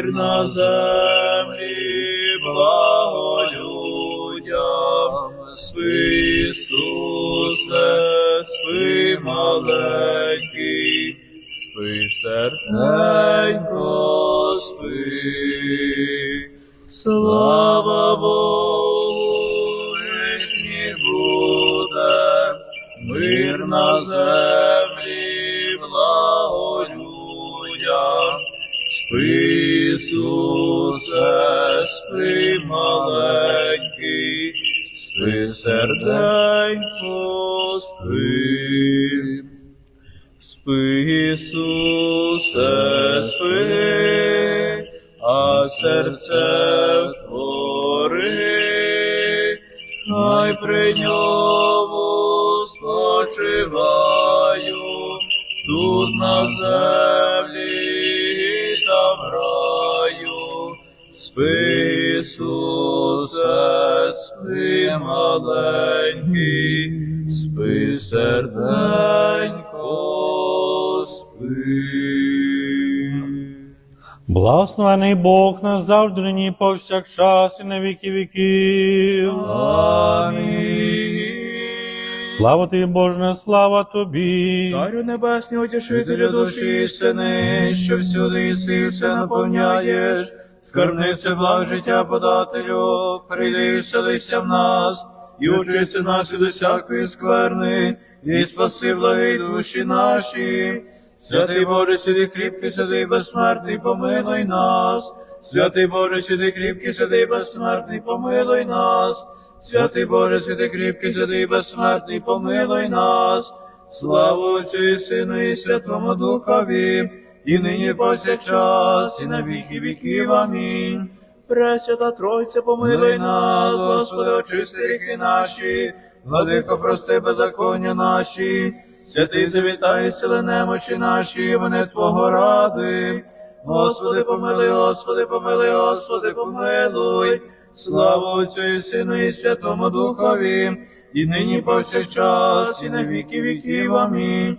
мир на землі, благо людям, спи, Ісусе, спи маленький, спи серденько, спи, слава Богу, вишні буде, мир на землі, маленький, спи серденько, спи. Спи, Ісусе, спи, а серце твори, хай при ньому спочиваю, тут на землі Ісусе, спи, маленький, спи, серденько, спи. Благословений Бог нас завжди нині повсякчас і на віки віків. Амінь. Слава тобі, Боже, слава тобі. Царю небесний, утішителю душі істини, що всюди і все наповняєш, скарбниця благ життя подателю, прийди і вселися в нас, і учися нас від усякої скверни, і спаси благи душі наші. Святий Боже, сиди кріпкий, сиди безсмертний, помилуй нас. Святий Боже, сиди кріпкий, сиди безсмертний, помилуй нас. Святий Боже, святий кріпкий, святий безсмертний, помилуй нас. Слава Отцю і Сину, і Святому Духові, і нині повсякчас, і на віки віків. Амінь. Пресвята Тройця, помилуй нас, Господи, очисти ріхи наші, владико, прости беззаконня наші, святий завітай, сили немочі наші, вони Твого ради. Господи, помилуй, Господи, помилуй, Господи, помилуй. Слава Отцю і Сину, і Святому Духові, і нині повсякчас, і на віки віків. Амінь.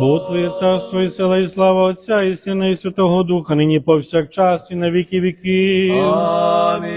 Бо Твоє царство і сила, і слава Отця, і Сина, і Святого Духа, нині повсякчас, і на віки віків. Амінь.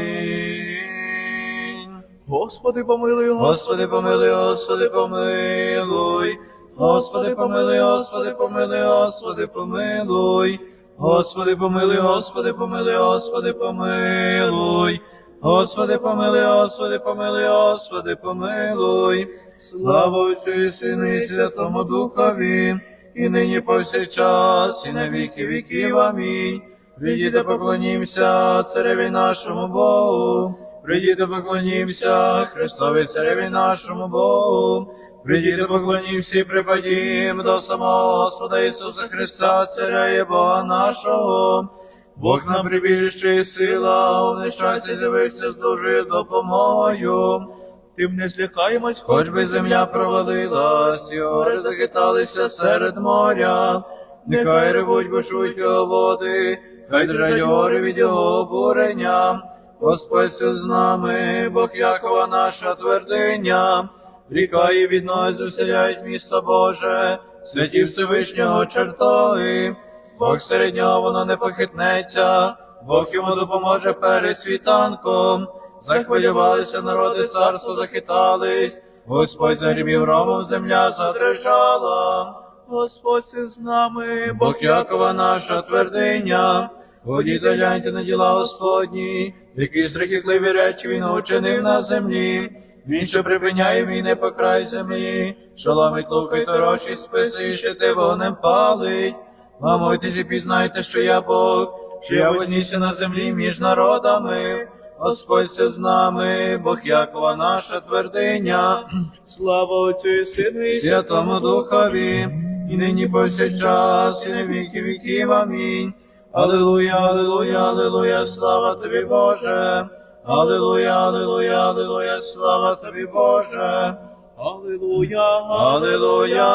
Господи, помилуй, Господи, помилуй, Господи, помилуй. Господи, помилуй, Господи, помилуй, Господи, помилуй. Господи, помилуй, Господи, помилуй, Господи, помилуй. Господи, помилуй, Господи, помилуй, Господи, помилуй. Слава Отцю і Сину, і Святому Духові, і нині повсякчас, і на віки віків. Амінь. Прийдіте, поклонімся цареві нашому Богу. Прийдіте, поклонімся Христові цареві нашому Богу. Прийдіте, поклонімся і припадім до самого Господа Ісуса Христа, Царя і Бога нашого. Бог нам прибіжище і сила, у нещасті з'явився з дужою допомогою. Тим не злякаємось, хоч би земля провалилась, і гори захиталися серед моря. Нехай ревуть, бушують його води, хай драть гори від його обурення. Господь з нами, Бог Якова наша твердиня. Ріка і від ноги зустріляють місто Боже, святі Всевишнього чертоги. Бог серед нього воно не похитнеться, Бог йому допоможе перед світанком. Захвилювалися народи, царство захитались, Господь загрімів ромом, земля задрижала. Господь сил з нами, Бог Якова наша твердиня. Ходіть гляньте на діла Господні, які страхітливі речі він учинив на землі. Він, що припиняє війни по край землі, що ламить лука й торочить списи, і щити вогнем палить. Гамуйтесь і пізнайте, що я Бог, що я вознісся на землі між народами. Господь все з нами, Бог Якова наша твердиня. Слава Отцю і Сину і Святому Духові, і нині повсякчас, і на віки віків. Амінь. Алілуя, алілуя, алілуя, слава тобі, Боже. Алілуя, алілуя, алілуя, слава тобі, Боже. Аллилуйя, Алілуя,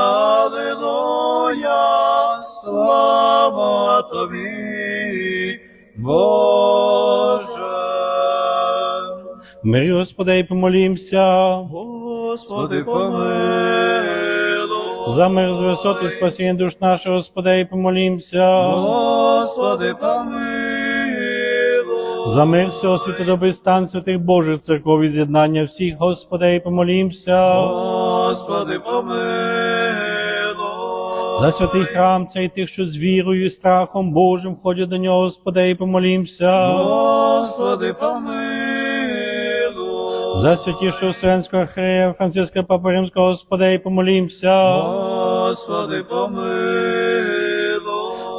алілуя, слава тобі, Боже. Мирі Господи, і помолімся. Господи, помилуй. За мир з висоти спасіння душ наших, Господи, і помолімся. Господи, помилуй. За мир всього світу доби стан святих Божих церков і з'єднання всіх, Господи, і помолімся. Господи, помилуй. За святий храм цей тих, що з вірою і страхом Божим ходять до нього, Господи, і помолімся. Господи, помилуй. За святішого Вселенського архієра Франциска Папа Римського, Господи, і помолімся. Господи, помилуй.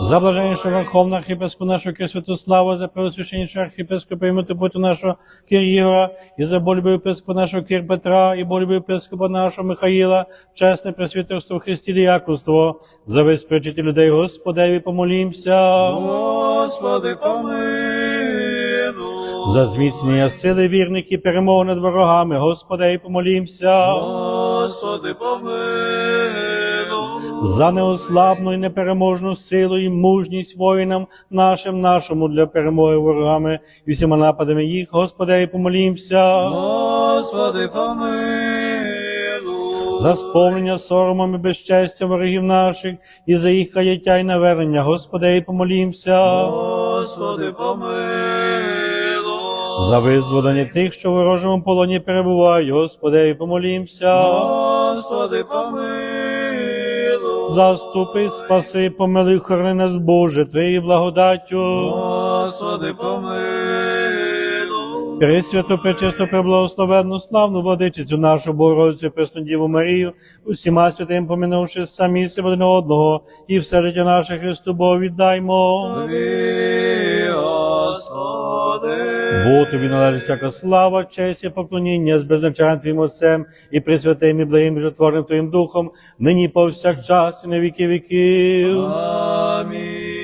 За блаженнішого Верховного архіпеску нашого Кир Святослава, за преосвященнішого архіпескопа і митрополита нашого Кир Ігора, і за болюбив епископа нашого Кир Петра, і болюбив епископа нашого Михаїла, чесне пресвітерство Христі діяконство, за весь людей Господеві помолімся. Господи, помилуй. За зміцнення сили вірних і перемог над ворогами, Господи, помолімся. Господи, помилуй. За неослабну і непереможну силу і мужність воїнам нашим, нашому для перемоги ворогами і всіма нападами їх, Господи, помолімся. Господи, помилуй. За сповнення соромом і безчестя ворогів наших, і за їх каяття і навернення, Господи, помолімся. Господи, помилуй. За визволення тих, що в ворожому полоні перебувають, Господи, помолімся. Господи, помилуй. Заступи, спаси, помилуй, хорони нас, Боже, Твоєю благодаттю. Господи, помилуй. Пресвяту, пречисту, преблагословенну, славну владичицю нашу Богородицю, Пресну Діву Марію, усіма святим поминувши самі себе один одного, і все життя наше Христу Богу віддаймо. Тобі, Господи. Бо тобі належить всяка слава, честь і поклоніння з безначальним Твоїм Отцем і присвятим і благим і Твоїм Духом, нині повсякчас і на віки віків. Амінь.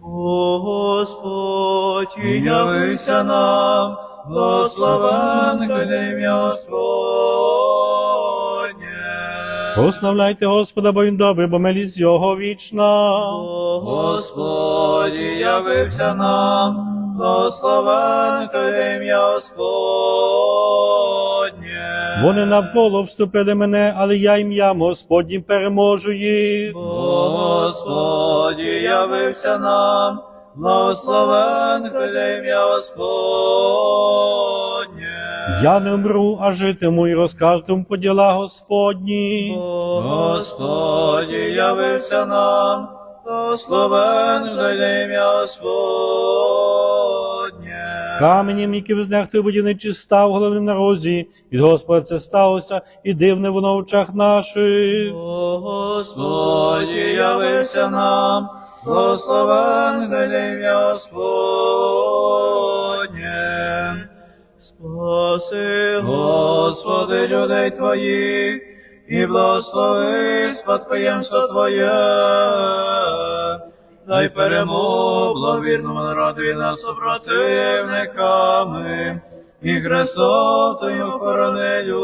Господь І явився нам, благословен ім'я Господнє. Прославляйте Господа, бо він добрий, бо милість його вічна. Господі явився нам, благословен хай ім'я Господнє. Вони навколо обступили мене, але я ім'ям Господнім переможу їх. Господі явився нам, благословен хай ім'я Господнє. Я не вмру, а житиму і розкажу по діла Господні. Господі явився нам, благословен хай ім'я Господнє. Каменем, яким знехтує будівничий став головним на розі, від Господа це сталося, і дивне воно в очах наших. О Господі явився нам, благословен хай ім'я Господнє. Спаси, Господи, людей Твоїх, і благослови спадкоємство Твоє. Дай перемогу благовірному народу і над супротивниками, і Христом Твоїм охоронелю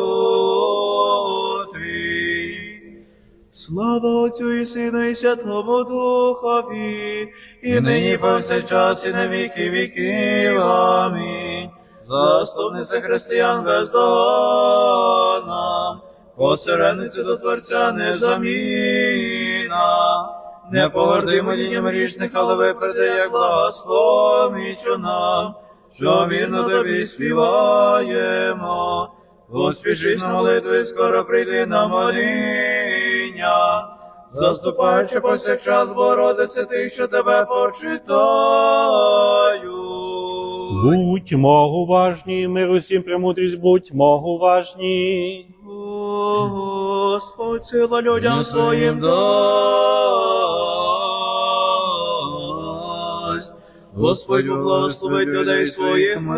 Твій. Слава Отцю і Сину і Святому Духові, і нині повсякчас, і на віки віків. Амінь. Заступниця християн бездоганна, посередниця до Творця незамінна, не погордимо дітям річних, але випереди, як благословічу нам, що вірно тобі співаємо. Поспішись на молитви, скоро прийди на моління. Заступаючи повсякчас, Богородице, тих, що тебе почитають. Будьмо уважні, мир усім премудрість, будьмо уважні. Господь сила людям своїм дасть. Господь благословить людей своїх миром.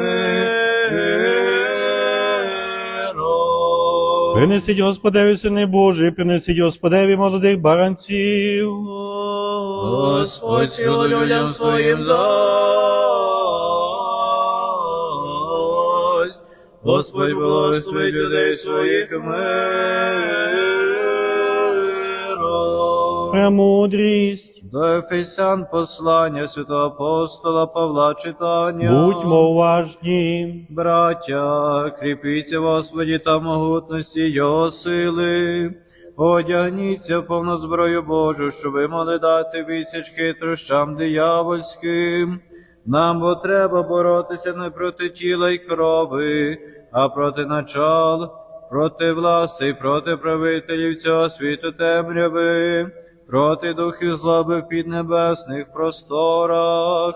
Принесіть Господеві сини Божий, принесіть Господеві молодих баранців. Господь силу людям своїм дасть. Господь благословить людей своїх миром. Премудрість. До Ефесян послання святого апостола Павла читання. Будьмо уважні. Браття, кріпіться Господі та могутності Його сили. Одягніться в повну зброю Божу, щоб ви могли дати відсіч хитрощам диявольським. Нам бо треба боротися не проти тіла й крови, а проти начал, проти власти, проти правителів цього світу темряви, проти духів злоби в піднебесних просторах.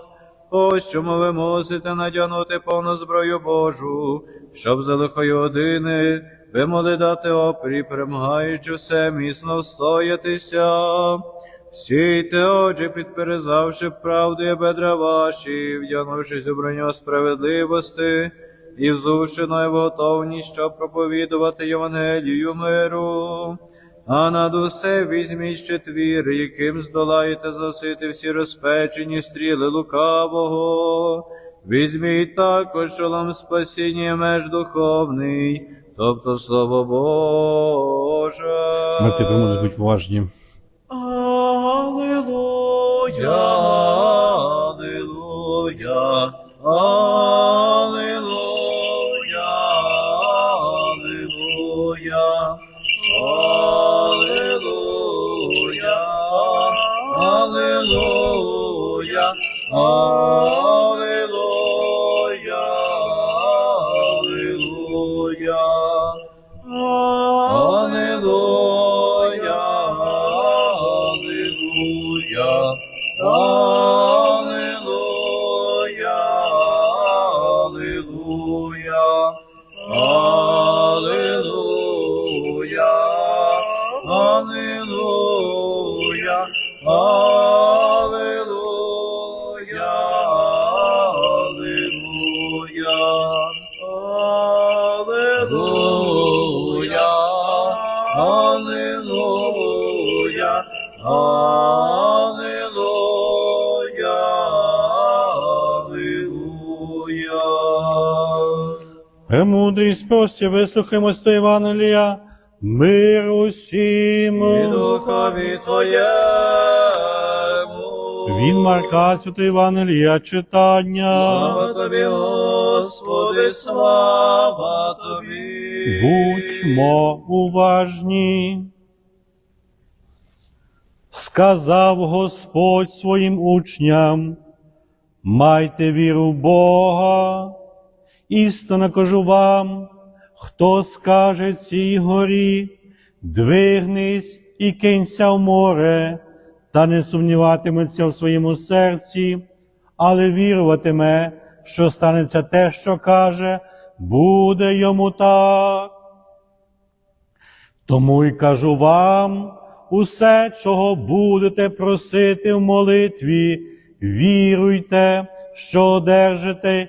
Ось чому ви мусите надягнути повну зброю Божу, щоб за лихої години ви могли дати опрі, перемагаючи все міцно встоятися. Стійте, отже, підперезавши правду і бедра ваші, вдягнувшись у броню справедливості, і взувши в готовність, щоб проповідувати Євангелію миру. А над усе візьміть ще твір, яким здолаєте засити всі розпечені стріли лукавого. Візьміть також шолом спасіння меж духовний, тобто слово Боже. Брати, премудрість, будьмо уважні. Аллилуйя, аллилуйя, аллилуйя, Премудрість прості, вислухаймо з Євангелія. Мир усім. І духові Твоєму. Він Марка Святої Євангелія читання. Слава Тобі, Господи, слава Тобі. Будьмо уважні. Сказав Господь своїм учням, майте віру в Бога, істинно кажу вам, хто скаже цій горі, двигнись і кинься в море, та не сумніватиметься в своєму серці, але віруватиме, що станеться те, що каже, буде йому так. Тому й кажу вам, усе, чого будете просити в молитві, віруйте, що одержите,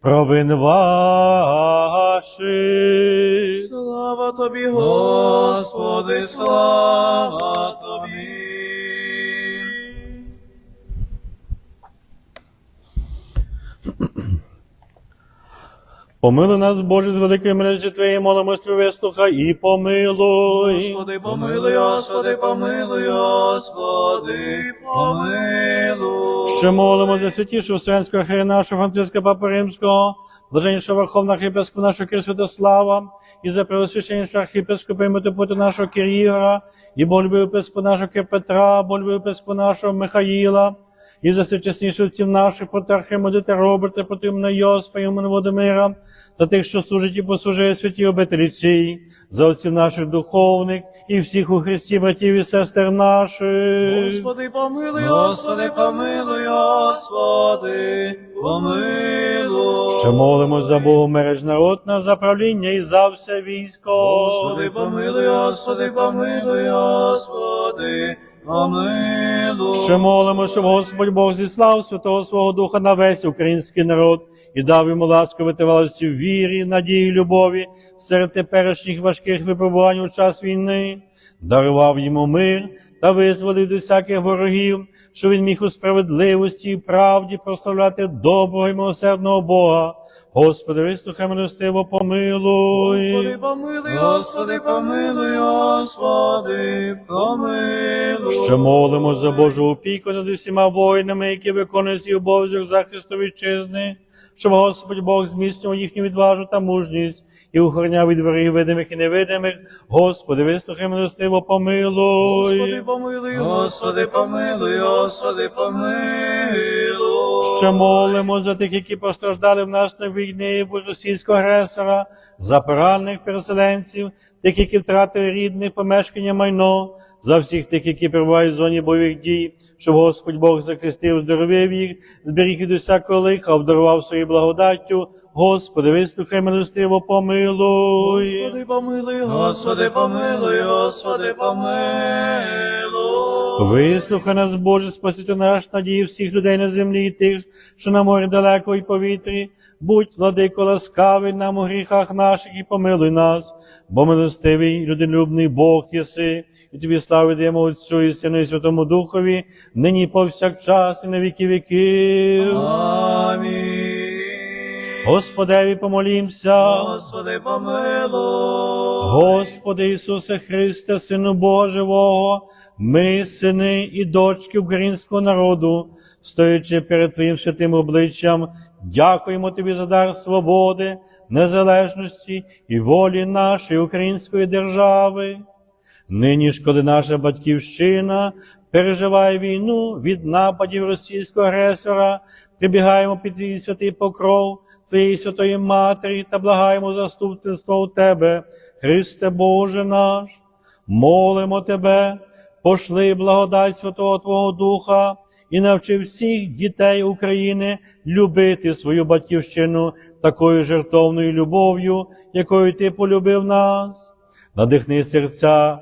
провин ваших. Слава Тобі, Господи, слава Тобі. Помилуй нас, Боже, з великої милості Твоєї, молимось вислухай і помилуй. Господи, помилуй, Господи, помилуй, Господи, помилуй. Ще молимо за святішого Вселенського архієра нашого Франциска Папи Римського, блаженнішого Верховного архієпископа нашого Кир Святослава, і за преосвященнішого архієпископа і митрополита нашого Кир Ігора, і болюбив епископа нашого Кир Петра, болюбив епископа нашого Михаїла, і за всечесніших отців наших, Архимедита Роберта, проти Йоспа, і Імена Водомира, за тих, що служать і послужує святі обителі цій, за отців наших духовних, і всіх у Христі, братів і сестер наших. Господи, помилуй, Господи, помилуй, Господи, помилуй. Ще молимо за Богом мереж народ на заправління і за все військо. Господи, помилуй, Господи, помилуй, Господи, помилуй. Ще молимо, щоб Господь Бог зіслав святого свого Духа на весь український народ і дав йому ласку витривалості в вірі, надії, любові серед теперішніх важких випробувань у час війни, дарував йому мир та визволив до всяких ворогів, що він міг у справедливості і правді прославляти доброго і милосердного Бога. Господи, вислухай милостиво, помилуй. Господи, помилуй, Господи, помилуй, Господи, помилуй. Ще молимо за Божу опіку над усіма воїнами, які виконують свій обов'язок захисту вітчизни, щоб Господь Бог зміцнював їхню відважу та мужність і охороняв від ворогів видимих і невидимих. Господи, вислухай милостиво, помилуй. Господи, помилуй, Господи, помилуй, Господи, помилуй. Ще молимо за тих, які постраждали в нас на війні російського агресора, за поранених переселенців, тих, які втратили рідних, помешкання майно, за всіх тих, які перебувають в зоні бойових дій, щоб Господь Бог захистив, здоровив їх, зберіг від усякого лиха, обдарував своєю благодаттю. Господи, вислухай милостиво, помилуй. Господи, помилуй, Господи, помилуй, Господи, помилуй. Вислухай нас, Боже, спаситель наш, надії всіх людей на землі і тих, що на морі далеко і повітрі. Будь, владико, ласкавий нам у гріхах наших і помилуй нас, бо милостивий, людинолюбний Бог єси, і тобі славу даємо Отцю і Сину і Святому Духові, нині повсякчас і на віки віків. Амінь. Господеві помолімся. Господи, помилуй. Господи Ісусе Христе, Сину Божого, ми, сини і дочки українського народу, стоячи перед Твоїм святим обличчям, дякуємо Тобі за дар свободи, незалежності і волі нашої української держави. Нині ж, коли наша батьківщина переживає війну від нападів російського агресора, прибігаємо під твій святий покров Твоєї святої Матері та благаємо заступництва у Тебе, Христе Боже наш, молимо Тебе, пошли благодать Святого Твого Духа і навчи всіх дітей України любити свою батьківщину такою жертовною любов'ю, якою Ти полюбив нас. Надихни серця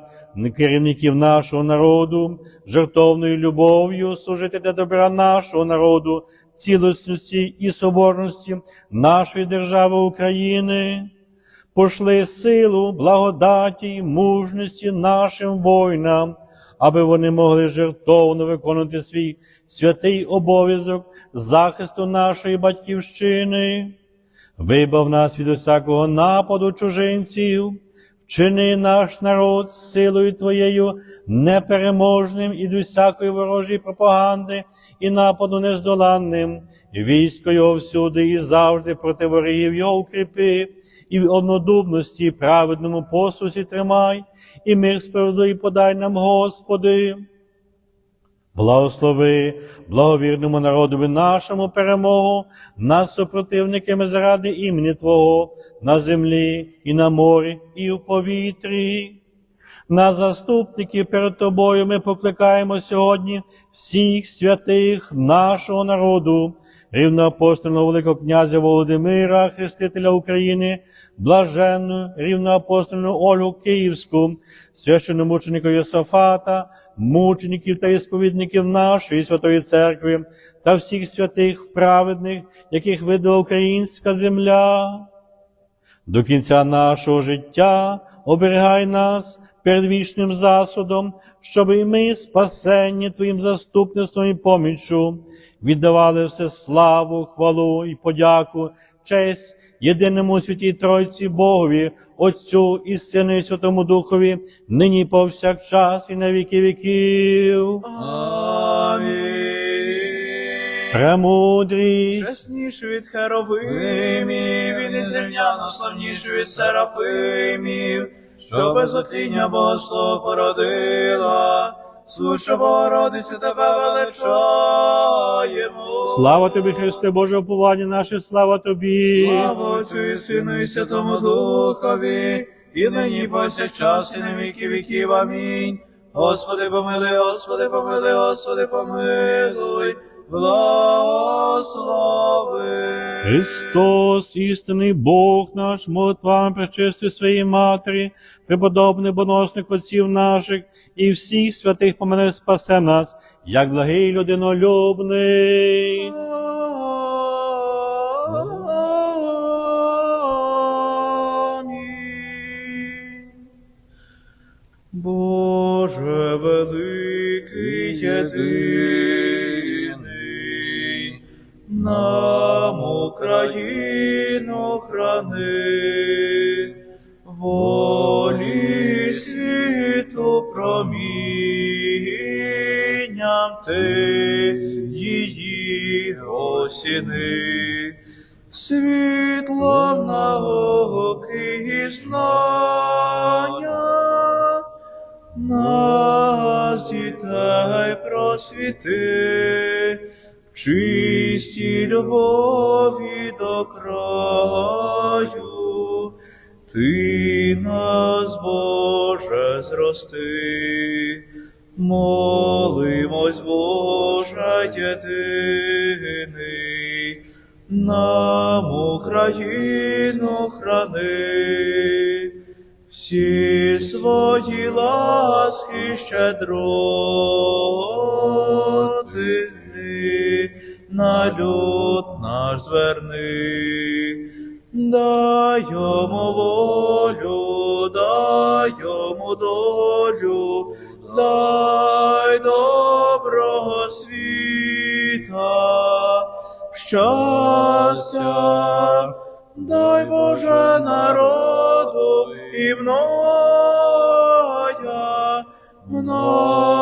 керівників нашого народу, жертовною любов'ю служити для добра нашого народу, цілісності і соборності нашої держави України. Пошли силу, благодаті й мужності нашим воїнам, аби вони могли жертовно виконувати свій святий обов'язок захисту нашої батьківщини. Вибав нас від усякого нападу чужинців, вчини наш народ силою Твоєю непереможним і до всякої ворожої пропаганди і нападу нездоланним, військо його всюди і завжди проти ворогів його укріпи, і в однодумності і праведному послусі тримай, і мир справедливий подай нам, Господи. Благослови благовірному народові нашому перемогу нас, супротивниками заради імені Твого на землі і на морі, і в повітрі. На заступників перед Тобою ми покликаємо сьогодні всіх святих нашого народу, рівноапостольного Великого князя Володимира, Хрестителя України, блаженну рівноапостольну Ольгу Київську, священномученика Йосафата, мучеників та ісповідників нашої святої церкви та всіх святих праведних, яких видала українська земля. До кінця нашого життя оберігай нас перед вічним засудом, щоб і ми, спасенні Твоїм заступництвом і поміччю, віддавали все славу, хвалу і подяку честь єдиному святій Тройці Богові, Отцю і Сину і Святому Духові, нині повсякчас і на віки віків. Амінь. Премудрість. Чесніший від херовимів, і незрівняно славніший від серафимів, що без отління Богослов породила, Слуша Богородицю тебе величаємо. Слава тобі, Христе, Боже, уповання наше, слава тобі. Слава Отцю і Сину і Святому Духові, і нині повсякчас, і на віки віків. Амінь. Господи, помилуй, Господи, помилуй, Господи, помилуй, благослови. Христос, істинний Бог наш, молитвами причистив своїй матері, преподобний боносник отців наших і всіх святих помине спасе нас, як благий людинолюбний. Боже великий єдиний, нам Україну храни, волі світу промінням ти її осіни, світлом науки і знання, нас дітей просвіти, в чистій любові до краю, ти нас, Боже, зрости, молимось, Боже, єдиний, нам Україну храни, всі свої ласки щедротини на люд наш зверни, дай йому волю, дай йому долю, дай доброго світа, щастя, дай Боже народу і многя, многя